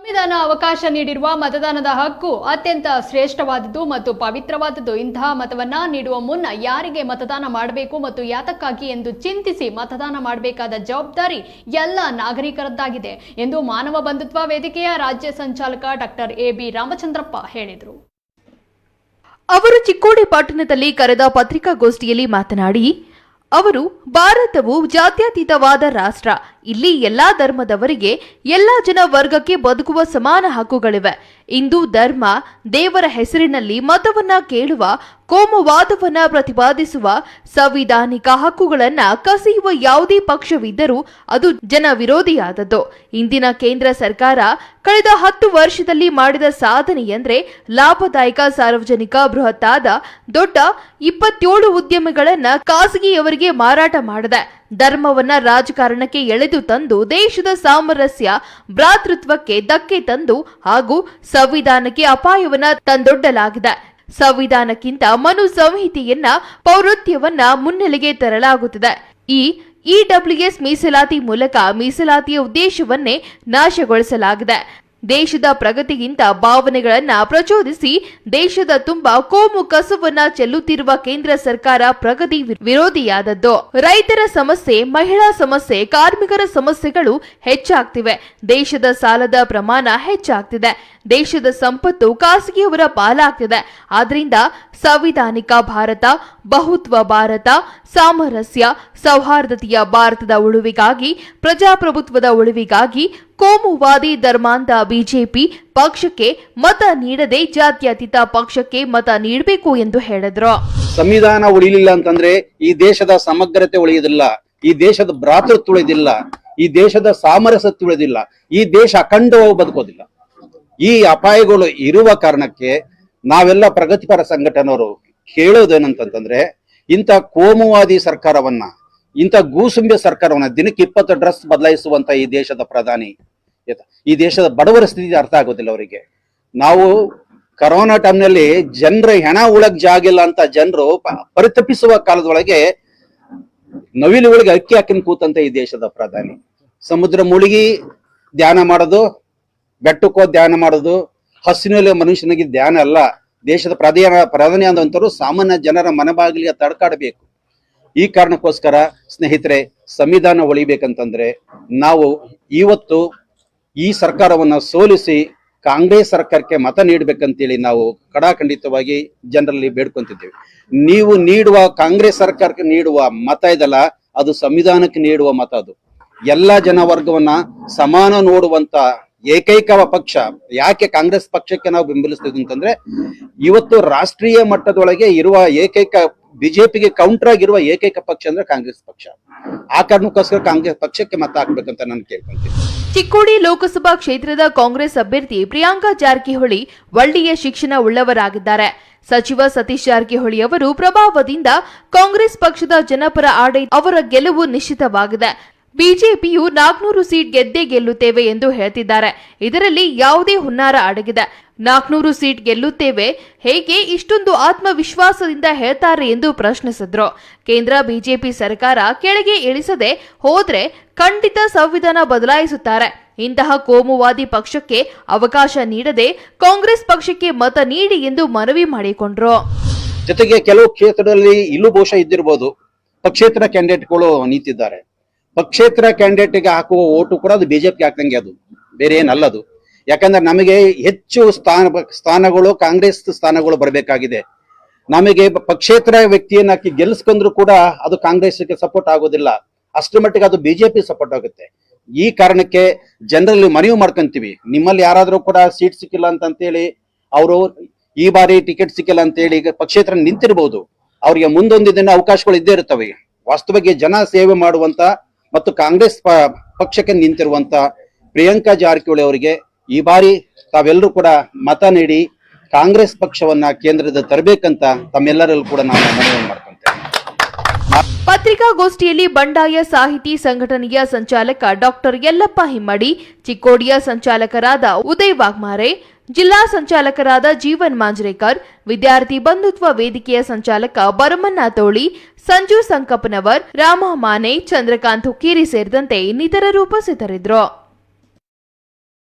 ಸಂವಿಧಾನ ಅವಕಾಶ ನೀಡಿರುವ ಮತದಾನದ ಹಕ್ಕು ಅತ್ಯಂತ ಶ್ರೇಷ್ಠವಾದದ್ದು ಮತ್ತು ಪವಿತ್ರವಾದದ್ದು. ಇಂತಹ ಮತವನ್ನ ನೀಡುವ ಮುನ್ನ ಯಾರಿಗೆ ಮತದಾನ ಮಾಡಬೇಕು ಮತ್ತು ಯಾತಕ್ಕಾಗಿ ಎಂದು ಚಿಂತಿಸಿ ಮತದಾನ ಮಾಡಬೇಕಾದ ಜವಾಬ್ದಾರಿ ಎಲ್ಲ ನಾಗರಿಕರದ್ದಾಗಿದೆ ಎಂದು ಮಾನವ ಬಂಧುತ್ವ ವೇದಿಕೆಯ ರಾಜ್ಯ ಸಂಚಾಲಕ ಡಾಕ್ಟರ್ ಎ ಬಿ ರಾಮಚಂದ್ರಪ್ಪ ಹೇಳಿದರು. ಅವರು ಚಿಕ್ಕೋಡಿ ಪಟ್ಟಣದಲ್ಲಿ ಕರೆದ ಪತ್ರಿಕಾಗೋಷ್ಠಿಯಲ್ಲಿ ಮಾತನಾಡಿ ಅವರು ಭಾರತವು ಜಾತ್ಯತೀತವಾದ ರಾಷ್ಟ್ರ. ಇಲ್ಲಿ ಎಲ್ಲಾ ಧರ್ಮದವರಿಗೆ, ಎಲ್ಲಾ ಜನ ವರ್ಗಕ್ಕೆ ಬದುಕುವ ಸಮಾನ ಹಕ್ಕುಗಳಿವೆ. ಇಂದು ಧರ್ಮ ದೇವರ ಹೆಸರಿನಲ್ಲಿ ಮತವನ್ನ ಕೇಳುವ ಕೋಮುವಾದವನ್ನ ಪ್ರತಿಪಾದಿಸುವ ಸಂವಿಧಾನಿಕ ಹಕ್ಕುಗಳನ್ನ ಕಸಿಯುವ ಯಾವುದೇ ಪಕ್ಷವಿದ್ದರೂ ಅದು ಜನ ವಿರೋಧಿಯಾದದ್ದು ಇಂದಿನ ಕೇಂದ್ರ ಸರ್ಕಾರ ಕಳೆದ ಹತ್ತು ವರ್ಷದಲ್ಲಿ ಮಾಡಿದ ಸಾಧನೆ ಎಂದರೆ ಲಾಭದಾಯಕ ಸಾರ್ವಜನಿಕ ಬೃಹತ್ತಾದ ದೊಡ್ಡ ಇಪ್ಪತ್ತೇಳು ಉದ್ಯಮಗಳನ್ನ ಖಾಸಗಿಯವರಿಗೆ ಮಾರಾಟ ಮಾಡಿದೆ. ಧರ್ಮವನ್ನ ರಾಜಕಾರಣಕ್ಕೆ ಎಳೆದು ತಂದು ದೇಶದ ಸಾಮರಸ್ಯ, ಭ್ರಾತೃತ್ವಕ್ಕೆ ಧಕ್ಕೆ ತಂದು ಹಾಗೂ ಸಂವಿಧಾನಕ್ಕೆ ಅಪಾಯವನ್ನ ತಂದೊಡ್ಡಲಾಗಿದೆ. ಸಂವಿಧಾನಕ್ಕಿಂತ ಮನು ಸಂಹಿತೆಯನ್ನ ಪೌರತ್ಯವನ್ನ ಮುನ್ನೆಲೆಗೆ ತರಲಾಗುತ್ತದೆ. ಈ ಇಡಬ್ಲ್ಯೂಎಸ್ ಮೀಸಲಾತಿ ಮೂಲಕ ಮೀಸಲಾತಿಯ ಉದ್ದೇಶವನ್ನೇ ನಾಶಗೊಳಿಸಲಾಗಿದೆ. ದೇಶದ ಪ್ರಗತಿಗಿಂತ ಭಾವನೆಗಳನ್ನ ಪ್ರಚೋದಿಸಿ ದೇಶದ ತುಂಬ ಕೋಮು ಕಸವನ್ನ ಚೆಲ್ಲುತ್ತಿರುವ ಕೇಂದ್ರ ಸರ್ಕಾರ ಪ್ರಗತಿ ವಿರೋಧಿಯಾದದ್ದು. ರೈತರ ಸಮಸ್ಯೆ, ಮಹಿಳಾ ಸಮಸ್ಯೆ, ಕಾರ್ಮಿಕರ ಸಮಸ್ಯೆಗಳು ಹೆಚ್ಚಾಗ್ತಿವೆ. ದೇಶದ ಸಾಲದ ಪ್ರಮಾಣ ಹೆಚ್ಚಾಗ್ತಿದೆ. ದೇಶದ ಸಂಪತ್ತು ಖಾಸಗಿಯವರ ಪಾಲಾಗ್ತಿದೆ. ಆದ್ರಿಂದ ಸಂವಿಧಾನಿಕ ಭಾರತ, ಬಹುತ್ವ ಭಾರತ, ಸಾಮರಸ್ಯ, ಸೌಹಾರ್ದತೆಯ ಭಾರತದ ಉಳುವಿಗಾಗಿ, ಪ್ರಜಾಪ್ರಭುತ್ವದ ಉಳುವಿಗಾಗಿ ಕೋಮುವಾದಿ ಧರ್ಮಾಂಧ ಬಿಜೆಪಿ ಪಕ್ಷಕ್ಕೆ ಮತ ನೀಡದೆ ಜಾತ್ಯತೀತ ಪಕ್ಷಕ್ಕೆ ಮತ ನೀಡಬೇಕು ಎಂದು ಹೇಳಿದ್ರು ಸಂವಿಧಾನ ಉಳಿಯಲಿಲ್ಲ ಅಂತಂದ್ರೆ ಈ ದೇಶದ ಸಮಗ್ರತೆ ಉಳಿಯುವುದಿಲ್ಲ ಈ ದೇಶದ ಭ್ರಾತೃತ್ವ ಉಳಿದಿಲ್ಲ, ಈ ದೇಶದ ಸಾಮರಸ್ಯ ಉಳಿದಿಲ್ಲ, ಈ ದೇಶ ಅಖಂಡವಾಗಿ ಬದುಕೋದಿಲ್ಲ ಈ ಅಪಾಯಗಳು ಇರುವ ಕಾರಣಕ್ಕೆ ನಾವೆಲ್ಲ ಪ್ರಗತಿಪರ ಸಂಘಟನೆಯವರು ಕೇಳೋದೇನಂತಂದ್ರೆ, ಇಂಥ ಕೋಮುವಾದಿ ಸರ್ಕಾರವನ್ನ, ಇಂಥ ಗೂಸುಂಬೆ ಸರ್ಕಾರವನ್ನ ದಿನಕ್ಕೆ ಇಪ್ಪತ್ತು ಡ್ರೆಸ್ ಬದಲಾಯಿಸುವಂತ ಈ ದೇಶದ ಪ್ರಧಾನಿ? ಈ ದೇಶದ ಬಡವರ ಸ್ಥಿತಿ ಅರ್ಥ ಆಗೋದಿಲ್ಲ ಅವರಿಗೆ. ನಾವು ಕರೋನಾ ಟೈಮ್ನಲ್ಲಿ ಜನರ ಹೆಣ ಉಳಕ್ ಜಾಗಿಲ್ಲ ಅಂತ ಜನರು ಪರಿತಪಿಸುವ ಕಾಲದೊಳಗೆ ನವಿಲುಗಳಿಗೆ ಅಕ್ಕಿ ಹಾಕಿನ ಕೂತಂತ ಈ ದೇಶದ ಪ್ರಧಾನಿ. ಸಮುದ್ರ ಮುಳುಗಿ ಧ್ಯಾನ ಮಾಡೋದು, ಬೆಟ್ಟಕ್ಕೋ ಧ್ಯಾನ ಮಾಡೋದು, ಹಸಿನಲ್ಲಿ ಮನುಷ್ಯನಿಗೆ ಧ್ಯಾನ ಅಲ್ಲ. ದೇಶದ ಪ್ರಧಾನ ಪ್ರಧಾನಿ ಆದಂತರು ಸಾಮಾನ್ಯ ಜನರ ಮನಬಾಗಿಲಿಗೆ ತಡಕಾಡಬೇಕು. ಈ ಕಾರಣಕ್ಕೋಸ್ಕರ ಸ್ನೇಹಿತರೆ, ಸಂವಿಧಾನ ಒಳಿಬೇಕಂತಂದ್ರೆ ನಾವು ಇವತ್ತು ಈ ಸರ್ಕಾರವನ್ನ ಸೋಲಿಸಿ ಕಾಂಗ್ರೆಸ್ ಸರ್ಕಾರಕ್ಕೆ ಮತ ನೀಡಬೇಕಂತೇಳಿ ನಾವು ಕಡಾಖಂಡಿತವಾಗಿ ಜನರಲ್ಲಿ ಬೇಡ್ಕೊಂತಿದ್ದೇವೆ. ನೀವು ನೀಡುವ ಕಾಂಗ್ರೆಸ್ ಸರ್ಕಾರಕ್ಕೆ ನೀಡುವ ಮತ ಇದಲ್ಲ, ಅದು ಸಂವಿಧಾನಕ್ಕೆ ನೀಡುವ ಮತ ಅದು. ಎಲ್ಲ ಜನವರ್ಗವನ್ನ ಸಮಾನ ನೋಡುವಂತ ಏಕೈಕ ಪಕ್ಷ, ಯಾಕೆ ಕಾಂಗ್ರೆಸ್ ಪಕ್ಷಕ್ಕೆ ನಾವು ಬೆಂಬಲಿಸ್ತಿದ್ವಿ ಅಂತಂದ್ರೆ, ಇವತ್ತು ರಾಷ್ಟ್ರೀಯ ಮಟ್ಟದೊಳಗೆ ಇರುವ ಏಕೈಕ ಬಿಜೆಪಿಗೆ ಕೌಂಟರ್ ಆಗಿರುವ ಏಕೈಕ ಪಕ್ಷ ಅಂದ್ರೆ ಕಾಂಗ್ರೆಸ್ ಪಕ್ಷ. ಆ ಕಾರಣಕ್ಕೋಸ್ಕರ ಕಾಂಗ್ರೆಸ್ ಪಕ್ಷಕ್ಕೆ ಮತ ಹಾಕ್ಬೇಕಂತ ನಾನು ಕೇಳ್ಕೊಂತೀನಿ. ಚಿಕ್ಕೋಡಿ ಲೋಕಸಭಾ ಕ್ಷೇತ್ರದ ಕಾಂಗ್ರೆಸ್ ಅಭ್ಯರ್ಥಿ ಪ್ರಿಯಾಂಕಾ ಜಾರಕಿಹೊಳಿ ಒಳ್ಳೆಯ ಶಿಕ್ಷಣ ಉಳ್ಳವರಾಗಿದ್ದಾರೆ. ಸಚಿವ ಸತೀಶ್ ಜಾರಕಿಹೊಳಿ ಅವರು ಪ್ರಭಾವದಿಂದ ಕಾಂಗ್ರೆಸ್ ಪಕ್ಷದ ಜನಪರ ಆಡಳಿತ ಅವರ ಗೆಲುವು ನಿಶ್ಚಿತವಾಗಿದೆ. ಬಿಜೆಪಿಯು ನಾಲ್ಕನೂರು ಸೀಟ್ ಗೆದ್ದೇ ಗೆಲ್ಲುತ್ತೇವೆ ಎಂದು ಹೇಳ್ತಿದ್ದಾರೆ. ಇದರಲ್ಲಿ ಯಾವುದೇ ಹುನ್ನಾರ ಅಡಗಿದೆ. ನಾಲ್ಕನೂರು ಸೀಟ್ ಗೆಲ್ಲುತ್ತೇವೆ. ಹೇಗೆ? ಇಷ್ಟೊಂದು ಆತ್ಮವಿಶ್ವಾಸದಿಂದ ಹೇಳ್ತಾರೆ ಎಂದು ಪ್ರಶ್ನಿಸಿದ್ರು. ಕೇಂದ್ರ ಬಿಜೆಪಿ ಸರ್ಕಾರ ಕೆಳಗೆ ಇಳಿಸದೆ ಹೋದ್ರೆ ಖಂಡಿತ ಸಂವಿಧಾನ ಬದಲಾಯಿಸುತ್ತಾರೆ. ಇಂತಹ ಕೋಮುವಾದಿ ಪಕ್ಷಕ್ಕೆ ಅವಕಾಶ ನೀಡದೆ ಕಾಂಗ್ರೆಸ್ ಪಕ್ಷಕ್ಕೆ ಮತ ನೀಡಿ ಎಂದು ಮನವಿ ಮಾಡಿಕೊಂಡ್ರು. ಜೊತೆಗೆ ಕೆಲವು ಕ್ಷೇತ್ರದಲ್ಲಿ ಇಲ್ಲೂ ಬಹುಶಃ ಇದ್ದಿರಬಹುದು ಪಕ್ಷೇತರ ಕ್ಯಾಂಡಿಡೇಟ್ಗಳು ನಿಂತಿದ್ದಾರೆ. ಪಕ್ಷೇತರ ಕ್ಯಾಂಡಿಡೇಟ್ಗೆ ಹಾಕುವ ಓಟು ಕೂಡ ಅದು ಬಿಜೆಪಿ ಹಾಕ್ದಂಗೆ ಅದು. ಬೇರೆ ಏನಲ್ಲದು. ಯಾಕಂದ್ರೆ ನಮಗೆ ಹೆಚ್ಚು ಸ್ಥಾನ, ಸ್ಥಾನಗಳು, ಕಾಂಗ್ರೆಸ್ ಸ್ಥಾನಗಳು ಬರಬೇಕಾಗಿದೆ. ನಮಗೆ ಪಕ್ಷೇತರ ವ್ಯಕ್ತಿಯನ್ನ ಗೆಲ್ಲಿಸ್ಕೊಂಡ್ರು ಕೂಡ ಅದು ಕಾಂಗ್ರೆಸ್ಗೆ ಸಪೋರ್ಟ್ ಆಗೋದಿಲ್ಲ. ಅಷ್ಟರ ಮಟ್ಟಿಗೆ ಅದು ಬಿಜೆಪಿ ಸಪೋರ್ಟ್ ಆಗುತ್ತೆ. ಈ ಕಾರಣಕ್ಕೆ ಜನರಲ್ಲಿ ಮನವಿ ಮಾಡ್ಕೊಂತೀವಿ. ನಿಮ್ಮಲ್ಲಿ ಯಾರಾದರೂ ಕೂಡ ಸೀಟ್ ಸಿಕ್ಕಿಲ್ಲ ಅಂತಂತೇಳಿ ಅವರು ಈ ಬಾರಿ ಟಿಕೆಟ್ ಸಿಕ್ಕಿಲ್ಲ ಅಂತೇಳಿ ಈಗ ಪಕ್ಷೇತರ ನಿಂತಿರ್ಬೋದು. ಅವರಿಗೆ ಮುಂದೊಂದು ದಿನ ಅವಕಾಶಗಳು ಇದ್ದೇ ಇರ್ತವೆ ವಾಸ್ತವವಾಗಿ ಜನ ಸೇವೆ ಮಾಡುವಂತ ಮತ್ತು ಕಾಂಗ್ರೆಸ್ ಪಕ್ಷಕ್ಕೆ ನಿಂತಿರುವಂತ ಪ್ರಿಯಾಂಕಾ ಜಾರಕಿಹೊಳಿ ಅವರಿಗೆ ಈ ಬಾರಿ ತಾವೆಲ್ಲರೂ ಕೂಡ ಮತ ನೀಡಿ ಕಾಂಗ್ರೆಸ್ ಪಕ್ಷವನ್ನ ಕೇಂದ್ರದ ತರಬೇಕಂತ ತಮ್ಮೆಲ್ಲರಲ್ಲೂ ಕೂಡ ನಾನು ಮನವಿ ಮಾಡ್ಕೊಂತೇನೆ. ಪತ್ರಿಕಾಗೋಷ್ಠಿಯಲ್ಲಿ ಬಂಡಾಯ ಸಾಹಿತಿ ಸಂಘಟನೆಯ ಸಂಚಾಲಕ ಡಾಕ್ಟರ್ ಯಲ್ಲಪ್ಪ ಹಿಮ್ಮಡಿ, ಚಿಕ್ಕೋಡಿಯ ಸಂಚಾಲಕರಾದ ಉದಯ್ ವಾಗ್ಮಾರೆ, ಜಿಲ್ಲಾ ಸಂಚಾಲಕರಾದ ಜೀವನ್ ಮಾಂಜ್ರೇಕರ್, ವಿದ್ಯಾರ್ಥಿ ಬಂಧುತ್ವ ವೇದಿಕೆಯ ಸಂಚಾಲಕ ಬರಮನ್ನ ತೋಳಿ, ಸಂಜು ಸಂಕಪ್ಪನವರ್, ರಾಮ ಮಾನೆ, ಚಂದ್ರಕಾಂತ್ ಹುಕ್ಕೇರಿ ಸೇರಿದಂತೆ ಇನ್ನಿತರರು ಉಪಸ್ಥಿತರಿದ್ದರು.